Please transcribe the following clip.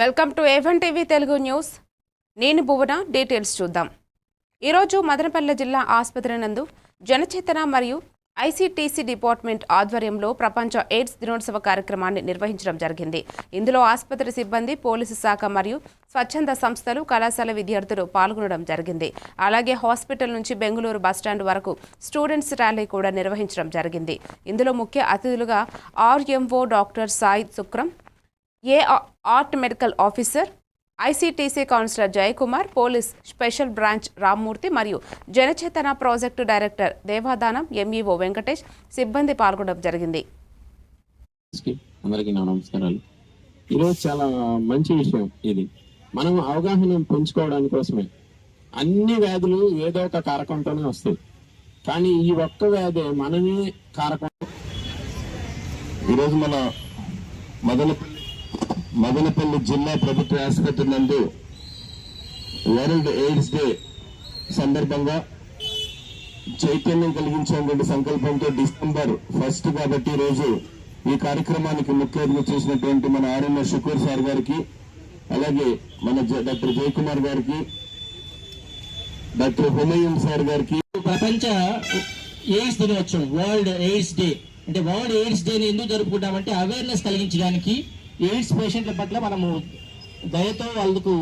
Welcome to A one TV Telugu news. నేను Bhuvana details చూద్దాం. ఈరోజు మదనపల్లె జిల్లా ఆసుపత్రి నందు జనచేతన మరియు ఐసీటీసీ డిపార్ట్మెంట్ ఆధ్వర్యంలో ప్రపంచ ఎయిడ్స్ దినోత్సవ కార్యక్రమాన్ని నిర్వహించడం జరిగింది. ఇందులో ఆసుపత్రి సిబ్బంది పోలీసు శాఖ మరియు స్వచ్ఛంద సంస్థలు కళాశాల విద్యార్థులు పాల్గొనడం జరిగింది. అలాగే హాస్పిటల్ నుంచి బెంగళూరు బస్టాండ్ వరకు స్టూడెంట్స్ ర్యాలీ కూడా నిర్వహించడం జరిగింది. ఇందులో ముఖ్య అతిథులుగా RMO doctor Sai Shukram A art medical officer? ICTC counsellor Jayakumar police special branch Rammurthy మరియు Janachetana project director Devadanam MEO Venkatesh సిబ్బంది పాల్గొనడం జరిగింది. కి అందరికీ నా నమస్కారాలు. ఈరోజు చాలా మంచి విషయం ఇది. మనం అవగాహన పెంచుకోవడానికి కోసమే. అన్ని వ్యాధులు ఏదో ఒక కారకంతోనే వస్తాయి. కానీ ఈ ఒక్క వ్యాధి మనమే కారకం ఈరోజు మన మదనపల్లి మదనపల్లి జిల్లా ప్రభుత్వ ఆసుపత్రి నందు వరల్డ్ ఎయిడ్స్ డే సందర్భంగా చైతన్యం కలిగించేటువంటి సంకల్పంతో డిసెంబర్ ఫస్ట్ కాబట్టి రోజు ఈ కార్యక్రమానికి ముఖ్య అతిథి చేసినటువంటి మన ఆర్ఎన్ఆర్ షుకూర్ సార్ గారికి అలాగే మన డాక్టర్ జయకుమార్ గారికి డాక్టర్ హుమయూన్ సార్ గారికి. ప్రపంచ ఎయిడ్స్ దినోత్సవం వరల్డ్ ఎయిడ్స్ డే. అంటే వరల్డ్ ఎయిడ్స్ డే ఎందుకు జరుపుకుంటామంటే అవేర్నెస్ కలిగించడానికి ఎయిడ్స్ పేషెంట్ల పట్ల మనము దయతో వాళ్ళకు